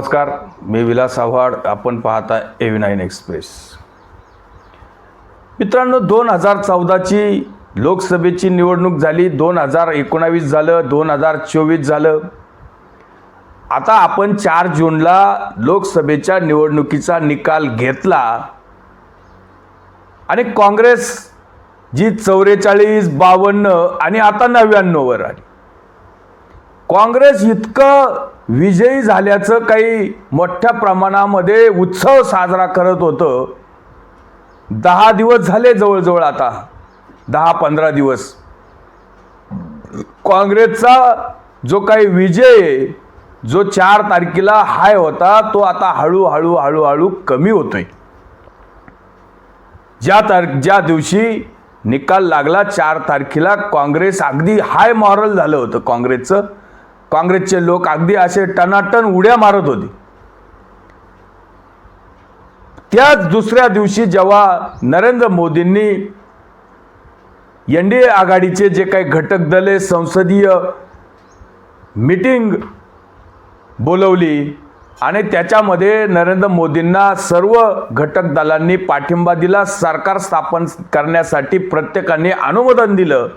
नमस्कार मी विलास आव्हाड. आपण पाहता एव्ही नाईन एक्सप्रेस मित्रांनो दोन हजार चौदाची लोकसभेची निवडणूक झाली. दोन हजार एकोणावीस झालं दोन हजार चोवीस झालं. आता आपण चार जूनला लोकसभेच्या निवडणुकीचा निकाल घेतला. आणि काँग्रेस जी चौवेचाळीस बावन्न आणि आता नव्याण्णववर आली. काँग्रेस इतकं विजयी झाल्याचं काही मोठ्या प्रमाणामध्ये उत्सव साजरा करत होतं. दहा दिवस झाले जवळजवळ आता. दहा पंधरा दिवस. काँग्रेसचा जो काही विजय जो चार तारखेला हाय होता तो आता हळूहळू हळूहळू कमी होतोय. ज्या तार ज्या दिवशी निकाल लागला चार तारखेला काँग्रेस अगदी हाय मॉरल झालं होतं काँग्रेसचं. काँग्रेसचे लोक अगदी असे टनाटन उड्या मारत होते. त्याच दुसऱ्या दिवशी जेव्हा नरेंद्र मोदींनी एन डी ए आघाडीचे जे काही घटक दले संसदीय मीटिंग बोलवली आणि त्याच्यामध्ये नरेंद्र मोदींना सर्व घटक दलांनी पाठिंबा दिला सरकार स्थापन करण्यासाठी प्रत्येकाने अनुमोदन दिलं.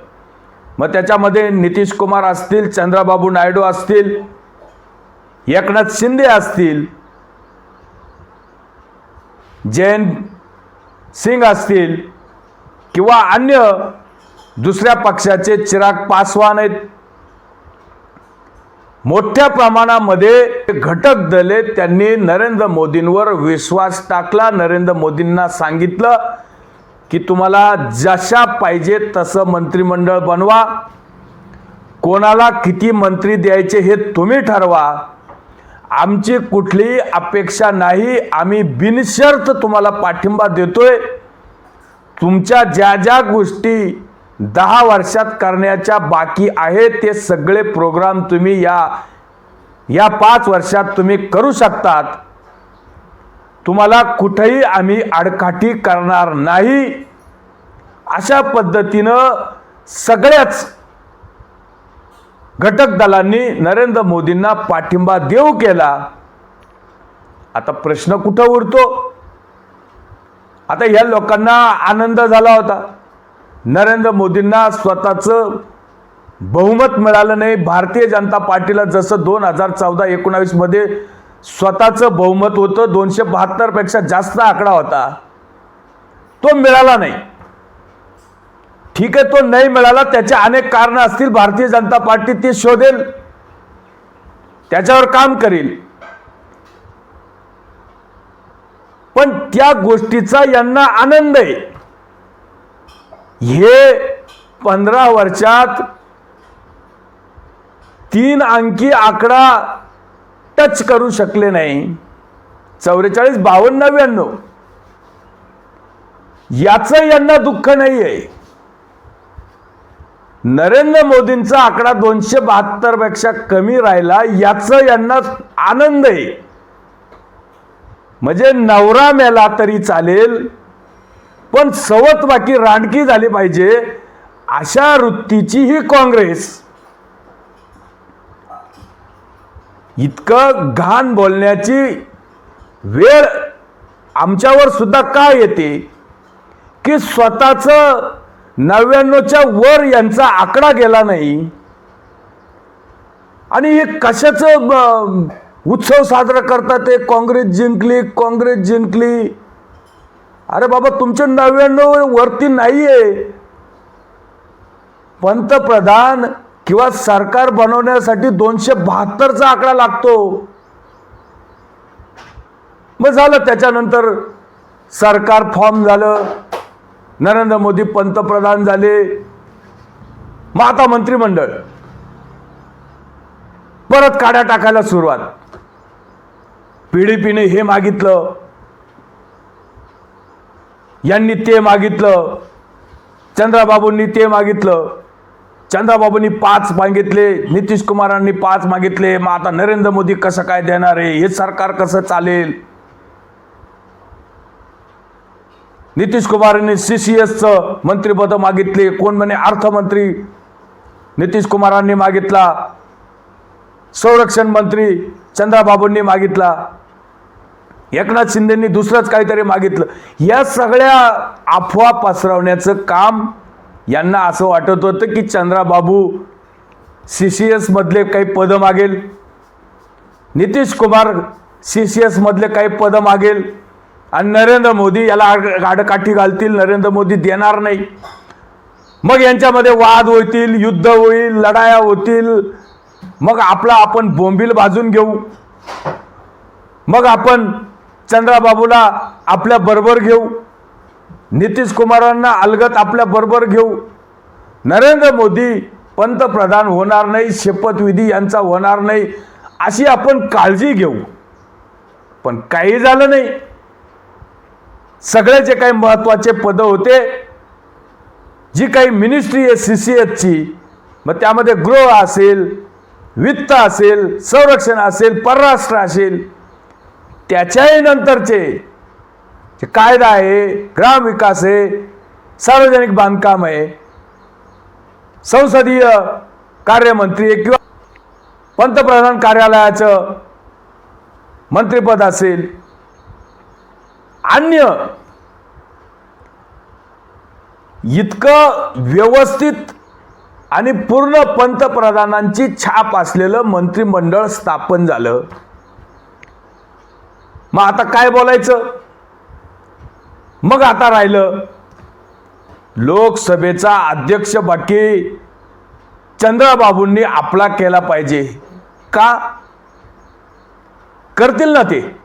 मग त्याच्यामध्ये नितीश कुमार असतील चंद्राबाबू नायडू असतील एकनाथ शिंदे असतील जयंत सिंग असतील किंवा अन्य दुसऱ्या पक्षाचे चिराग पासवान आहेत. मोठ्या प्रमाणामध्ये घटक दले त्यांनी नरेंद्र मोदींवर विश्वास टाकला. नरेंद्र मोदींना सांगितलं की तुम्हाला जशा पाहिजे तसं मंत्रिमंडळ बनवा. कोणाला किती मंत्री द्यायचे हे तुम्ही ठरवा. आमची कुठलीही अपेक्षा नाही आम्ही बिनशर्त तुम्हाला पाठिंबा देतोय. तुमच्या ज्या ज्या गोष्टी दहा वर्षात करण्याच्या बाकी आहेत ते सगळे प्रोग्राम तुम्ही या या पाच वर्षात तुम्ही करू शकतात. तुम्हाला कुठेही आम्ही आडकाठी करणार नाही. अशा पद्धतीनं सगळ्याच घटक दलांनी नरेंद्र मोदींना पाठिंबा देऊ केला. आता प्रश्न कुठं उरतो? आता या लोकांना आनंद झाला होता. नरेंद्र मोदींना स्वतःचं बहुमत मिळालं नाही. भारतीय जनता पार्टीला जसं दोन हजार चौदा एकोणावीसमध्ये स्वतःचं बहुमत होतं दोनशे बहात्तरपेक्षा जास्त आकडा होता. तो मिळाला नाही. ठीक आहे तो नाही मिळाला त्याचे अनेक कारणं असतील. भारतीय जनता पार्टी ते शोधेल. त्याच्यावर काम करेल. पण त्या गोष्टीचा यांना आनंद आहे. हे पंधरा वर्षात तीन अंकी आकडा टच करू शकले नाही. चौवेचाळीस बावन्न नव्याण्णव. याचं यांना दुःख नाही आहे नरेंद्र मोदींचा आकडा दोनशे बहात्तरपेक्षा कमी राहिला याचं यांना आनंद आहे. म्हणजे नवरा मेला तरी चालेल पण सवत बाकी रांडकी झाली पाहिजे अशा वृत्तीची ही काँग्रेस इतकं घाण बोलण्याची वेळ आमच्यावर सुद्धा का येते? की स्वतःचं नव्याण्णवच्या वर यांचा आकडा गेला नाही? आणि हे कशाचं उत्सव साजरा करतात ते? काँग्रेस जिंकली काँग्रेस जिंकली. अरे बाबा तुमचे नव्याण्णव वरती नाहीये. पंतप्रधान किंवा सरकार बनवण्यासाठी दोनशे बहात्तरचा आकडा लागतो. मग झालं त्याच्यानंतर सरकार फॉर्म झालं. नरेंद्र मोदी पंतप्रधान झाले. मग आता मंत्रिमंडळ. परत काड्या टाकायला सुरुवात. पीडीपीने हे मागितलं. यांनी ते मागितलं. चंद्राबाबूंनी ते मागितलं. चंद्राबाबूंनी पाच मागितले नितीश कुमारांनी पाच मागितले. मग आता नरेंद्र मोदी कसं काय देणार आहे? हे सरकार कसं चालेल? नितीश कुमारांनी सी सी एसचं मंत्रिपद मागितले. कोण म्हणे? अर्थमंत्री नितीश कुमारांनी मागितला. संरक्षण मंत्री चंद्राबाबूंनी मागितला. एकनाथ शिंदेंनी दुसरंच काहीतरी मागितलं. या सगळ्या अफवा पसरवण्याचं काम यांना असं वाटत होतं की चंद्राबाबू सी सी एसमधले काही पदं मागेल. नितीश कुमार सी सी एसमधले काही पदं मागेल. आणि नरेंद्र मोदी याला आडकाठी घालतील नरेंद्र मोदी देणार नाही. मग यांच्यामध्ये वाद होतील युद्ध होईल लढाया होतील. मग आपला आपण बोंबील बाजून घेऊ. मग आपण चंद्राबाबूला आपल्या बरोबर घेऊ. नितीश कुमारांना अलगत आपल्या बरोबर घेऊ. नरेंद्र मोदी पंतप्रधान होणार नाही शपथविधी यांचा होणार नाही अशी आपण काळजी घेऊ. पण काही झालं नाही. सगळे जे काही महत्त्वाचे पदं होते. जी काही मिनिस्ट्री आहे सी सी एचची मग त्यामध्ये गृह असेल वित्त असेल संरक्षण असेल परराष्ट्र असेल त्याच्याही नंतरचे जे कायदा आहे ग्रामविकास आहे सार्वजनिक बांधकाम आहे संसदीय कार्यमंत्री आहे किंवा पंतप्रधान कार्यालयाचं मंत्रिपद असेल अन्य इतकं व्यवस्थित आणि पूर्ण पंतप्रधानांची छाप असलेलं मंत्रिमंडळ स्थापन झालं. मग आता काय बोलायचं? मग आता राहिलं लोकसभेचा अध्यक्ष बाकी चंद्रबाबूंनी आपला केला पाहिजे. का? करतील ना ते.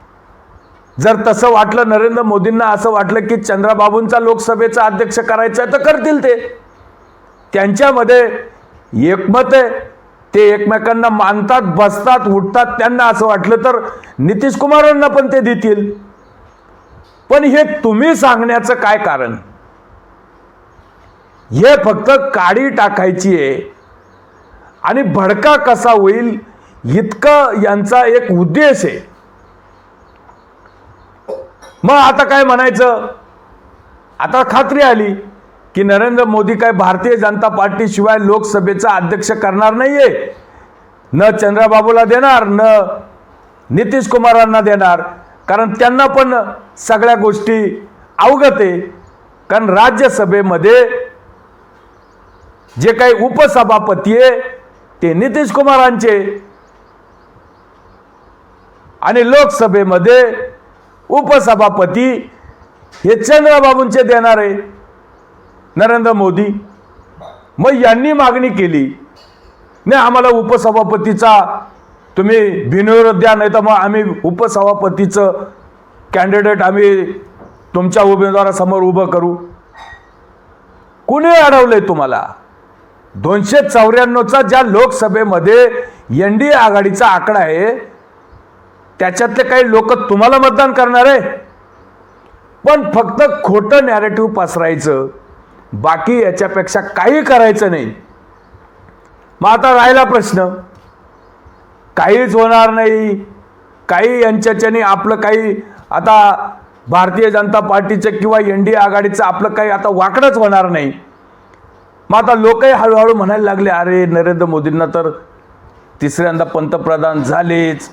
जर तसं वाटलं नरेंद्र मोदींना असं वाटलं की चंद्रबाबूंचा लोकसभेचा अध्यक्ष करायचा आहे तर करतील ते. त्यांच्यामध्ये एकमत आहे. ते एकमेकांना मानतात बसतात उठतात त्यांना असं वाटलं तर नितीश कुमारांना पण ते देतील. पण हे तुम्ही सांगण्याचं काय कारण? हे फक्त काडी टाकायची आहे. आणि भडका कसा होईल इतकं यांचा एक उद्देश आहे. मग आता काय म्हणायचं? आता खात्री आली की नरेंद्र मोदी काय भारतीय जनता पार्टीशिवाय लोकसभेचा अध्यक्ष करणार नाहीये. न चंद्रबाबूला देणार न नितीश कुमारांना देणार. कारण त्यांना पण सगळ्या गोष्टी अवगत आहे. कारण राज्यसभेमध्ये जे काही उपसभापती आहे ते नितीश कुमारांचे. आणि लोकसभेमध्ये उपसभापती हे चंद्रबाबूंचे देणार आहे नरेंद्र मोदी. मग यांनी मागणी केली नाही आम्हाला उपसभापतीचा तुम्ही बिनविरोध द्या नाही तर मग आम्ही उपसभापतीचं कॅन्डिडेट आम्ही तुमच्या उमेदवारासमोर उभं करू. कुणी अडवलंय तुम्हाला? दोनशे चौऱ्याण्णवचा ज्या लोकसभेमध्ये एन डी ए आघाडीचा आकडा आहे त्याच्यातले काही लोक तुम्हाला मतदान करणार आहे. पण फक्त खोटं नॅरेटिव्ह पसरायचं बाकी याच्यापेक्षा काही करायचं नाही. मग आता राहिला प्रश्न. काहीच होणार नाही. काही यांच्याच्याने आपलं काही आता भारतीय जनता पार्टीचं किंवा एन डी ए आघाडीचं आपलं काही आता वाकडंच होणार नाही. मग आता लोकही हळूहळू म्हणायला लागले अरे नरेंद्र मोदींना तर तिसऱ्यांदा पंतप्रधान झालेच.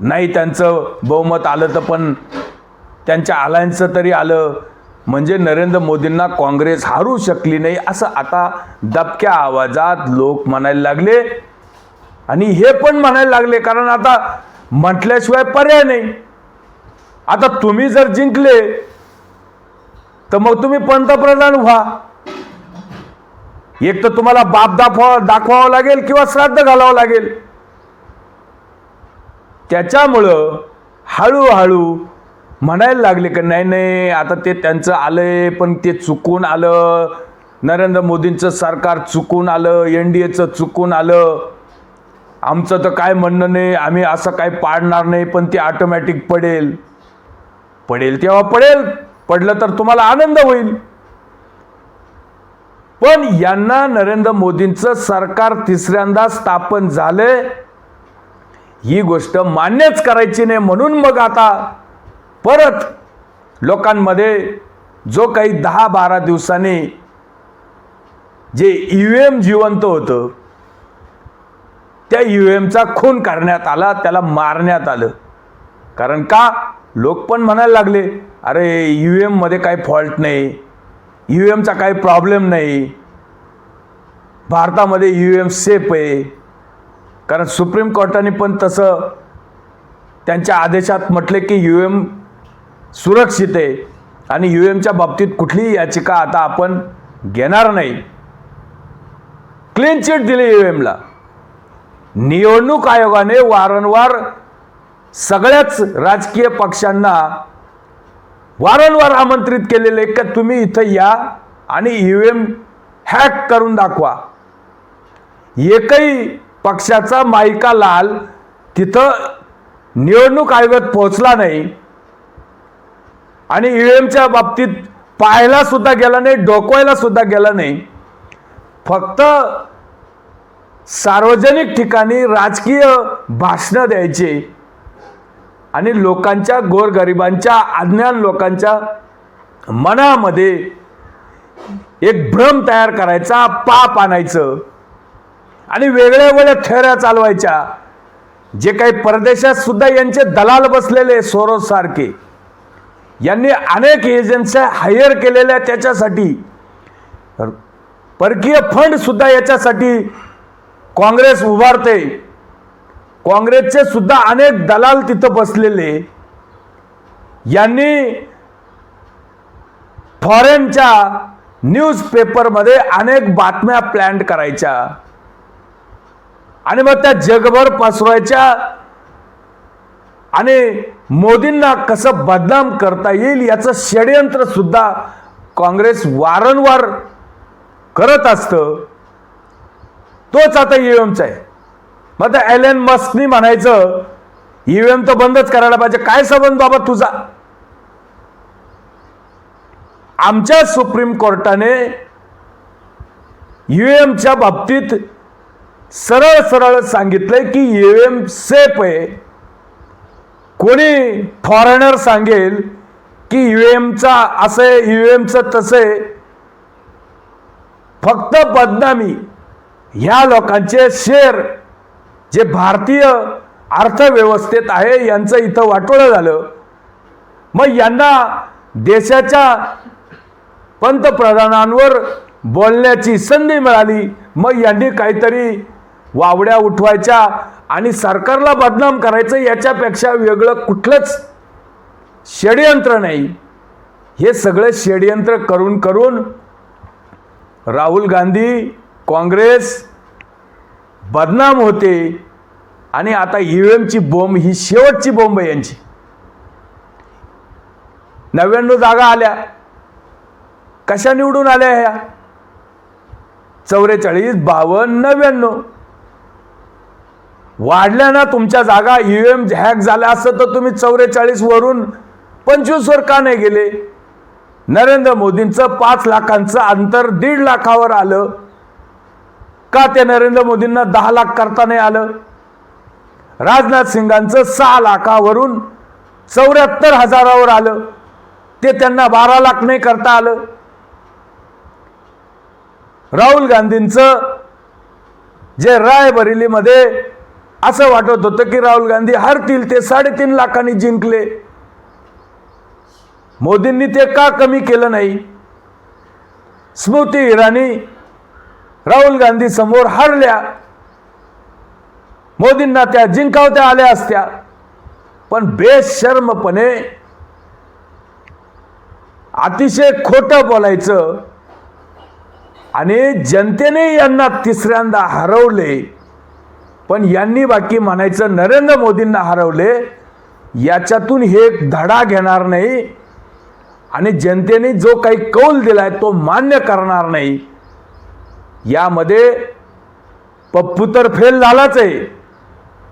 नाही त्यांचं बहुमत आलं तर पण त्यांच्या अलायन्सचं तरी आलं. म्हणजे नरेंद्र मोदींना काँग्रेस हारू शकली नाही असं आता दबक्या आवाजात लोक म्हणायला लागले. आणि हे पण म्हणायला लागले कारण आता म्हटल्याशिवाय पर्याय नाही. आता तुम्ही जर जिंकले तर मग तुम्ही पंतप्रधान व्हा. एक तर तुम्हाला बाप दाखवा दाखवावं लागेल किंवा श्राद्ध घालावं लागेल. त्याच्यामुळं हळूहळू म्हणायला लागले की नाही नाही आता ते त्यांचं आलंय पण ते चुकून आलं. नरेंद्र मोदींचं सरकार चुकून आलं एन डी एचं चुकून आलं. आमचं तर काय म्हणणं नाही आम्ही असं काय पाडणार नाही पण ते ऑटोमॅटिक पडेल. पडेल तेव्हा पडेल पडलं तर तुम्हाला आनंद होईल. पण यांना नरेंद्र मोदींचं सरकार तिसऱ्यांदा स्थापन झाले ही गोष्ट मान्यच करायची नाही म्हणून मग आता परत लोकांमध्ये जो काही दहा बारा दिवसांनी जे ई व्ही एम जिवंत होतं त्या यू एमचा खून करण्यात आला त्याला मारण्यात आलं. कारण का? लोक पण म्हणायला लागले अरे यू एममध्ये काही फॉल्ट नाही. यू एमचा काही प्रॉब्लेम नाही. भारतामध्ये यू एम सेफ आहे. कारण सुप्रीम कोर्टाने पण तसं त्यांच्या आदेशात म्हटले की यू एम सुरक्षित आहे आणि यू एमच्या बाबतीत कुठलीही याचिका आता आपण घेणार नाही. क्लीन चिट दिली यू एमला निवडणूक आयोगाने वारंवार सगळ्याच राजकीय पक्षांना वारंवार आमंत्रित केलेले का तुम्ही इथं या आणि यू एम हॅक करून दाखवा. एकही पक्षाचा माईका लाल तिथं निवडणूक आयोगात पोहोचला नाही आणि ईव्हीएमच्या बाबतीत पाहायला सुद्धा गेला नाही डोकवायला सुद्धा गेला नाही. फक्त सार्वजनिक ठिकाणी राजकीय भाषणं द्यायचे आणि लोकांच्या गोरगरिबांच्या अज्ञान लोकांच्या मनामध्ये एक भ्रम तयार करायचा पाप आणायचं आणि वेगळ्या वेगळ्या थेऱ्या चालवायच्या. जे काही परदेशात सुद्धा यांचे दलाल बसलेले सोरोस सारखे यांनी अनेक एजन्स्या हायर केलेल्या त्याच्यासाठी परकीय फंड सुद्धा याच्यासाठी काँग्रेस उभारते. काँग्रेसचे सुद्धा अनेक दलाल तिथं बसलेले. यांनी फॉरेनच्या न्यूजपेपरमध्ये अनेक बातम्या प्लॅन करायच्या. आणि मग त्या जगभर पसरवायच्या. आणि मोदींना कसं बदनाम करता येईल याचं षडयंत्र सुद्धा काँग्रेस वारंवार करत असतं. तोच आता ईव्हीएमचा आहे. मग आता एल मस्कनी म्हणायचं ईव्हीएम तर बंदच करायला पाहिजे. काय संबंध बाबा तुझा? आमच्या सुप्रीम कोर्टाने ईव्हीएमच्या बाबतीत सरळ सरळ सांगितलंय की ईव्हीएम सेफ आहे. कोणी फॉरेनर सांगेल की ईव्हीएमचा असं आहे ईव्हीएमचं तसं आहे. फक्त बदनामी. ह्या लोकांचे शेअर जे भारतीय अर्थव्यवस्थेत आहे यांचं इथं वाटोळं झालं. मग यांना देशाच्या पंतप्रधानांवर बोलण्याची संधी मिळाली. मग यांनी काहीतरी वावड्या उठवायच्या आणि सरकारला बदनाम करायचं याच्यापेक्षा वेगळं कुठलंच षडयंत्र नाही. हे सगळं षडयंत्र करून करून राहुल गांधी काँग्रेस बदनाम होते आणि आता ईव्हीएमची बोंब ही शेवटची बोंब आहे यांची. नव्याण्णव जागा आल्या. कशा निवडून आल्या ह्या? चौवेचाळीस बावन्न नव्याण्णव. वाढल्या ना तुमच्या जागा ईव्हीएम हॅक झाल्या असतं तर तुम्ही चौवेचाळीस वरून पंचवीस वर का नाही गेले? नरेंद्र मोदींचं पाच लाखांचं अंतर दीड लाखावर आलं. का ते नरेंद्र मोदींना दहा लाख करता नाही आलं? राजनाथ सिंगांचं सहा लाखावरून चौऱ्याहत्तर हजारावर आलं. ते त्यांना बारा लाख नाही करता आलं. राहुल गांधींचं जे रायबरेलीमध्ये असं वाटत होतं की राहुल गांधी हरतील ते साडेतीन लाखांनी जिंकले. मोदींनी ते का कमी केलं नाही? स्मृती इराणी राहुल गांधी समोर हरल्या. मोदींना त्या जिंकावत्या आल्या असत्या. पण बेशर्मपणे अतिशय खोटं बोलायचं आणि जनतेने यांना तिसऱ्यांदा हरवले. पण यांनी बाकी म्हणायचं नरेंद्र मोदींना हरवले याच्यातून हे धडा घेणार नाही. आणि जनतेने जो काही कौल दिलाय तो मान्य करणार नाही. यामध्ये पप्पू तर फेल झालाच आहे.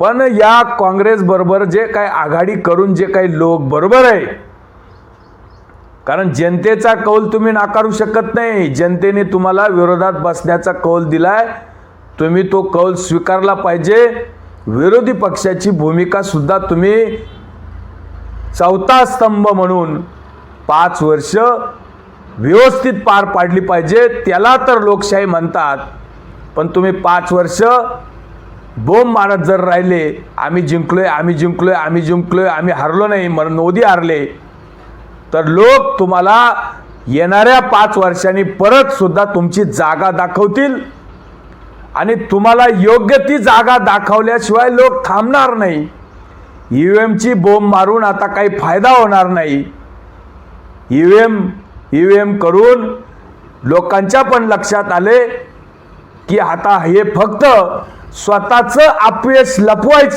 पण या काँग्रेसबरोबर जे काही आघाडी करून जे काही लोक बरोबर आहे. कारण जनतेचा कौल तुम्ही नाकारू शकत नाही. जनतेने तुम्हाला विरोधात बसण्याचा कौल दिलाय. तुम्ही तो कौल स्वीकारला पाहिजे. विरोधी पक्षाची भूमिका सुद्धा तुम्ही चौथा स्तंभ म्हणून पाच वर्ष व्यवस्थित पार पाडली पाहिजे त्याला तर लोकशाही म्हणतात. पण तुम्ही पाच वर्ष बोंब मारत जर राहिले आम्ही जिंकलोय आम्ही जिंकलोय आम्ही जिंकलोय आम्ही हरलो नाही म्हणून मोदी हारले तर लोक तुम्हाला येणाऱ्या पाच वर्षांनी परत सुद्धा तुमची जागा दाखवतील. आणि तुम्हाला योग्य ती जागा दाखवल्याशिवाय लोक थांबणार नाही. ई व्ही एमची बोंब मारून आता काही फायदा होणार नाही. E V M E V M करून लोकांच्या पण लक्षात आले की आता हे फक्त स्वतःचं अपयश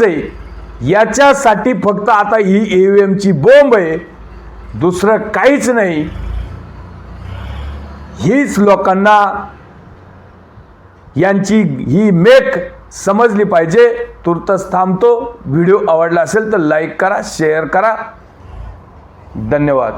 आहे याच्यासाठी फक्त आता ही ई व्ही एमची बोंब आहे. दुसरं काहीच नाही. हीच लोकांना यांची ही मेक समजली पाहिजे. तुर्तच थांबतो. व्हिडिओ आवडला असेल तर लाईक करा शेअर करा. धन्यवाद.